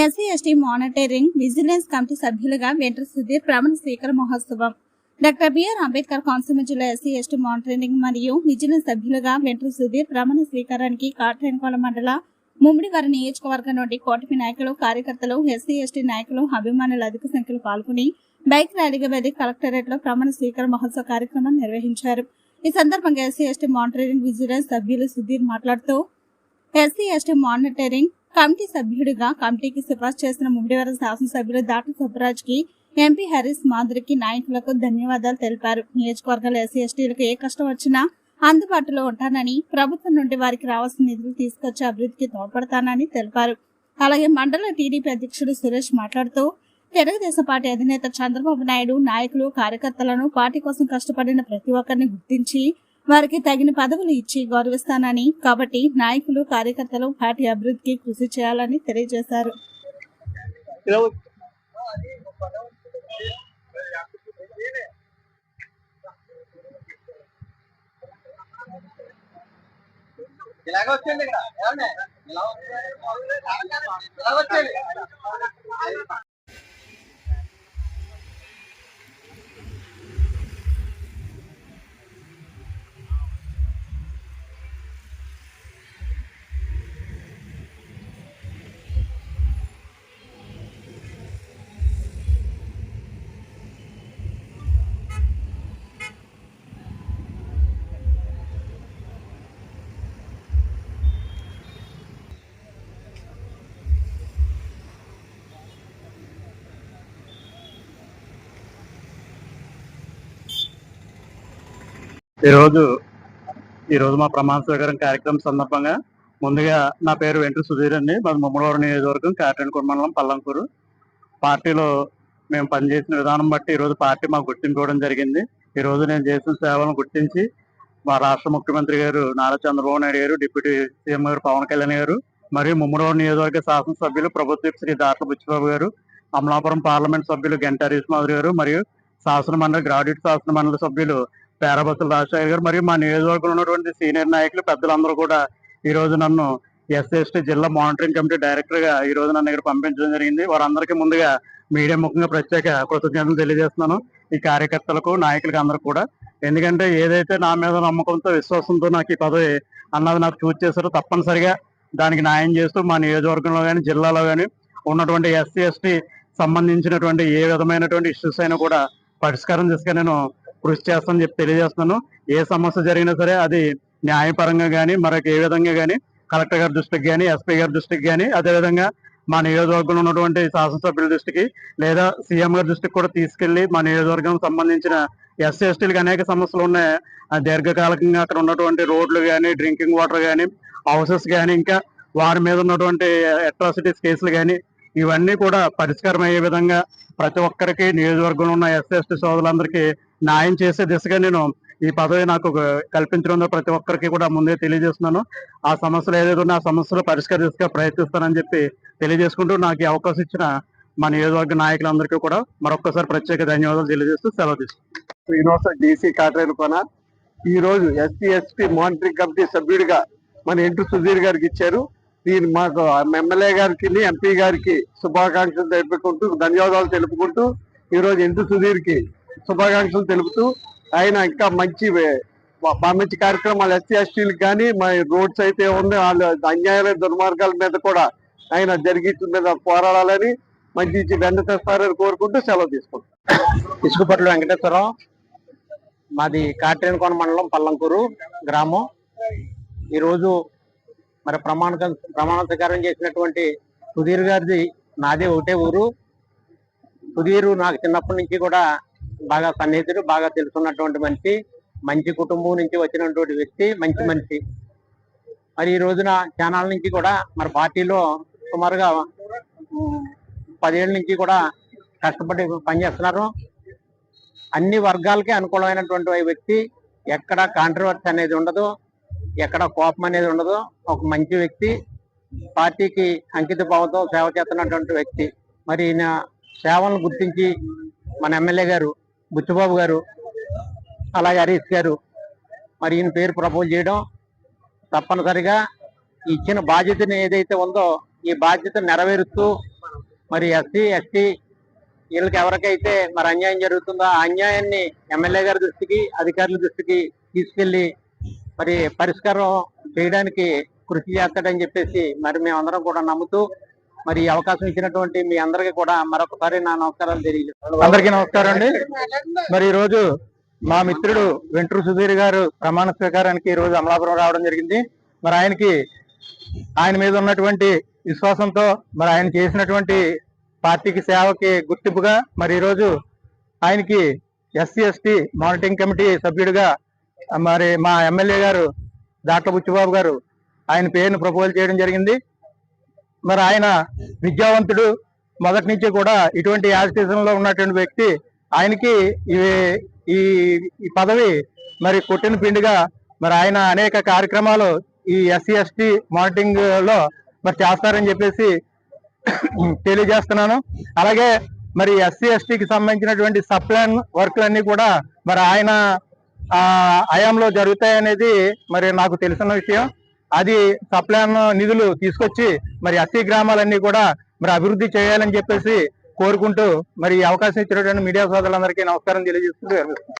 SC ST monitoring vigilance committee సభ్యులుగా వెంట్ర సుధీర్ ప్రమాణ స్వీకార మహోత్సవం. డాక్టర్ బిఆర్ అంబేద్కర్ కోనసీమ జిల్లా ఎస్సీ ఎస్టీ మానిటరింగ్ మరియు విజిలెన్స్ సభ్యులుగా వెంట్ర సుధీర్ ప్రమాణ స్వీకారానికి కాట్రేన్కోల మండల ముమ్మిడివారి నియోజకవర్గం నుండి కోటమి నాయకులు కార్యకర్తలు ఎస్సీ ఎస్టీ నాయకులు అభిమానులు అధిక సంఖ్యలో పాల్గొని బైక్ ర్యాలీగా వెళ్ళి కలెక్టరేట్లో ప్రమాణ స్వీకార మహోత్సవ కార్యక్రమం నిర్వహించారు. ఈ సందర్భంగా ఎస్సీ ఎస్టీ మానిటరింగ్ విజిలెన్స్ సభ్యులు సుధీర్ మాట్లాడుతూ ఎస్సీ ఎస్టీ మానిటరింగ్ కమిటీ సభ్యుడిగా కమిటీకి సిఫార్సు చేసిన ముమ్మిడివరం శాసనసభ్యులు దాటి సుబ్బరాజ్కి ఎంపీ హరీష్ మాధురికి నాయకులకు ధన్యవాదాలు తెలిపారు. నియోజకవర్గాల ఎస్సీ ఎస్టీలకు ఏ కష్టం వచ్చినా అందుబాటులో ఉంటానని ప్రభుత్వం నుండి వారికి రావాల్సిన నిధులు తీసుకొచ్చి అభివృద్ధికి తోడ్పడతానని తెలిపారు. అలాగే మండల టీడీపీ అధ్యక్షుడు సురేష్ మాట్లాడుతూ తెలుగుదేశం పార్టీ అధినేత చంద్రబాబు నాయుడు నాయకులు కార్యకర్తలను పార్టీ కోసం కష్టపడిన ప్రతి ఒక్కరిని గుర్తించి వారికి తగిన పదవులు ఇచ్చి గౌరవిస్తానని కాబట్టి నాయకులు కార్యకర్తలు పార్టీ అభివృద్ధికి కృషి చేయాలని తెలియజేశారు. ఇలాగ వచ్చేయండి. ఇక్కడ ఇలా వచ్చేయండి. ఈరోజు ఈరోజు మా ప్రమాణ స్వీకారం కార్యక్రమం సందర్భంగా ముందుగా నా పేరు వెంకట సుధీర్ అండి. మాది ముమ్మడివారం నియోజకవర్గం కాటన్కూరు మండలం పల్లంకూరు. పార్టీలో మేము పనిచేసిన విధానం బట్టి ఈరోజు పార్టీ మాకు గుర్తింపు ఇవ్వడం జరిగింది. ఈ రోజు నేను చేసిన సేవలను గుర్తించి మా రాష్ట్ర ముఖ్యమంత్రి గారు నారా చంద్రబాబు నాయుడు గారు డిప్యూటీ సీఎం గారు పవన్ కళ్యాణ్ గారు మరియు ముమ్మడివారం నియోజకవర్గ శాసనసభ్యులు ప్రభుత్వ శ్రీ దాట్ల బుచ్చిబాబు గారు అమలాపురం పార్లమెంట్ సభ్యులు గంటా హరీష్ మాధురి గారు మరియు శాసనమండలి గ్రాడ్యుయేట్ శాసనమండలి సభ్యులు పేరబత్తుల రాజశేఖర్ గారు మరియు మా నియోజకవర్గంలో ఉన్నటువంటి సీనియర్ నాయకులు పెద్దలందరూ కూడా ఈ రోజు నన్ను ఎస్ఎస్టీ జిల్లా మానిటరింగ్ కమిటీ డైరెక్టర్గా ఈ రోజు నన్ను ఇక్కడ పంపించడం జరిగింది. వారందరికీ ముందుగా మీడియా ముఖంగా ప్రత్యేక కృతజ్ఞతలు తెలియజేస్తున్నాను ఈ కార్యకర్తలకు నాయకులకు అందరూ కూడా. ఎందుకంటే ఏదైతే నా మీద నమ్మకంతో విశ్వాసంతో నాకు ఈ పదవి అన్నది నాకు చూస్ చేశారో తప్పనిసరిగా దానికి న్యాయం చేస్తూ మా నియోజకవర్గంలో కానీ జిల్లాలో కానీ ఉన్నటువంటి ఎస్సీ ఎస్టీ సంబంధించినటువంటి ఏ విధమైనటువంటి ఇష్యూస్ అయినా కూడా పరిష్కారం దిశగా నేను కృషి చేస్తానని చెప్పి తెలియజేస్తున్నాను. ఏ సమస్య జరిగినా సరే అది న్యాయపరంగా కానీ మరొక ఏ విధంగా కానీ కలెక్టర్ గారి దృష్టికి కానీ ఎస్పీ గారి దృష్టికి కానీ అదేవిధంగా మా నియోజకవర్గంలో ఉన్నటువంటి శాసనసభ్యుల దృష్టికి లేదా సీఎం గారి దృష్టికి కూడా తీసుకెళ్ళి మా నియోజకవర్గం సంబంధించిన ఎస్సీ ఎస్టీలకు అనేక సమస్యలు ఉన్నాయి. దీర్ఘకాలికంగా అక్కడ ఉన్నటువంటి రోడ్లు కానీ డ్రింకింగ్ వాటర్ కానీ హౌసెస్ కానీ ఇంకా వారి మీద ఉన్నటువంటి అట్రాసిటీస్ కేసులు కానీ ఇవన్నీ కూడా పరిష్కారం అయ్యే విధంగా ప్రతి ఒక్కరికి నియోజకవర్గంలో ఉన్న ఎస్సీ ఎస్టీ సోదరులందరికీ న్యాయం చేసే దిశగా నేను ఈ పదవి నాకు కల్పించడంలో ప్రతి ఒక్కరికి కూడా ముందే తెలియజేస్తున్నాను. ఆ సమస్యలు ఏదైతే ఉన్నా ఆ సమస్యలు పరిష్కరిస్తా ప్రయత్నిస్తానని చెప్పి తెలియజేసుకుంటూ నాకు ఈ అవకాశం ఇచ్చిన మా నియోజకవర్గ నాయకులందరికీ కూడా మరొకసారి ప్రత్యేక ధన్యవాదాలు తెలియజేస్తూ సెలవు తీసుకుంటాను శ్రీనివాస డీసీ కాట్రేనుకోన ఈ రోజు ఎస్సీ ఎస్టీ మానిటరింగ్ కమిటీ సభ్యుడిగా మన ఎంటు సుధీర్ గారికి ఇచ్చారు. దీని మాకు ఎమ్మెల్యే గారికి ఎంపీ గారికి శుభాకాంక్షలు తెలుపుకుంటూ ధన్యవాదాలు తెలుపుకుంటూ ఈరోజు ఎంటు సుధీర్కి శుభాకాంక్షలు తెలుపుతూ ఆయన ఇంకా మంచి మంచి కార్యక్రమాలు ఎస్సీ ఎస్టీలకు కానీ మా రోడ్స్ అయితే ఉంది వాళ్ళ అన్యాయమైన దుర్మార్గాల మీద కూడా ఆయన జరిగి మీద పోరాడాలని మంచి వెంట తెస్తారని కోరుకుంటూ సెలవు తీసుకుంటాం ఇసుకపట్ల వెంకటేశ్వరరావు మాది కాట్రేనికోన మండలం పల్లంకూరు గ్రామం. ఈరోజు మరి ప్రమాణ ప్రమాణ స్వీకారం చేసినటువంటి సుధీర్ గారిది నాదే ఒకటే ఊరు. సుధీరు నాకు చిన్నప్పటి నుంచి కూడా బాగా సన్నిహితుడు బాగా తెలుసున్నటువంటి మనిషి మంచి కుటుంబం నుంచి వచ్చినటువంటి వ్యక్తి మంచి మనిషి. మరి ఈ రోజున ఛానల్ నుంచి కూడా మరి పార్టీలో సుమారుగా పదేళ్ళ నుంచి కూడా కష్టపడి పనిచేస్తున్నారు. అన్ని వర్గాలకి అనుకూలమైనటువంటి వ్యక్తి. ఎక్కడ కాంట్రవర్సీ అనేది ఉండదు. ఎక్కడ కోపం అనేది ఉండదు. ఒక మంచి వ్యక్తి. పార్టీకి అంకిత భావంతో సేవ చేస్తున్నటువంటి వ్యక్తి. మరి ఈయన సేవలను గుర్తించి మన ఎమ్మెల్యే గారు బుచ్చిబాబు గారు అలాగే హరీష్ గారు మరి ఈయన పేరు ప్రపోజ్ చేయడం తప్పనిసరిగా ఇచ్చిన బాధ్యతని ఏదైతే ఉందో ఈ బాధ్యత నెరవేరుస్తూ మరి ఎస్సీ ఎస్టీ వీళ్ళకి ఎవరికైతే మరి అన్యాయం జరుగుతుందో ఆ అన్యాయాన్ని ఎమ్మెల్యే గారి దృష్టికి అధికారుల దృష్టికి తీసుకెళ్ళి మరి పరిష్కారం చేయడానికి కృషి చేస్తాడని చెప్పేసి మరి మేమందరం కూడా నమ్ముతూ మరి అవకాశం ఇచ్చినటువంటి మీ అందరికీ కూడా మరొకసారి నా నమస్కారాలు తెలియజేస్తాను. అందరికీ నమస్కారం అండి. మరి ఈ రోజు మా మిత్రుడు వెంట్రు సుధీర్ గారు ప్రమాణ స్వీకారానికి ఈ రోజు అమలాపురం రావడం జరిగింది. మరి ఆయనకి ఆయన మీద ఉన్నటువంటి విశ్వాసంతో మరి ఆయన చేసినటువంటి పార్టీకి సేవకి గుర్తింపుగా మరి ఈ రోజు ఆయనకి ఎస్సీ ఎస్టీ మానిటరింగ్ కమిటీ సభ్యుడిగా మరి మా ఎమ్మెల్యే గారు దాట్ల బుచ్చిబాబు గారు ఆయన పేరును ప్రపోజ్ చేయడం జరిగింది. మరి ఆయన విద్యావంతుడు. మొదటి నుంచి కూడా ఇటువంటి యాజిటేషన్ ఉన్నటువంటి వ్యక్తి ఆయనకి ఈ- ఈ పదవి మరి కొట్టిన పిండిగా మరి ఆయన అనేక కార్యక్రమాలు ఈ ఎస్సీ ఎస్టీ మానిటరింగ్లో మరి చేస్తారని చెప్పేసి తెలియజేస్తున్నాను. అలాగే మరి ఎస్సీ ఎస్టీకి సంబంధించినటువంటి సప్లాన్ వర్క్లన్నీ కూడా మరి ఆయన హయాంలో జరుగుతాయనేది మరి నాకు తెలిసిన విషయం. అది సప్లాన్ నిధులు తీసుకొచ్చి మరి ఎస్సీ గ్రామాలన్నీ కూడా మరి అభివృద్ధి చేయాలని చెప్పేసి కోరుకుంటూ మరి ఈ అవకాశం ఇచ్చినటువంటి మీడియా సోదరులందరికీ నమస్కారం తెలియజేస్తూ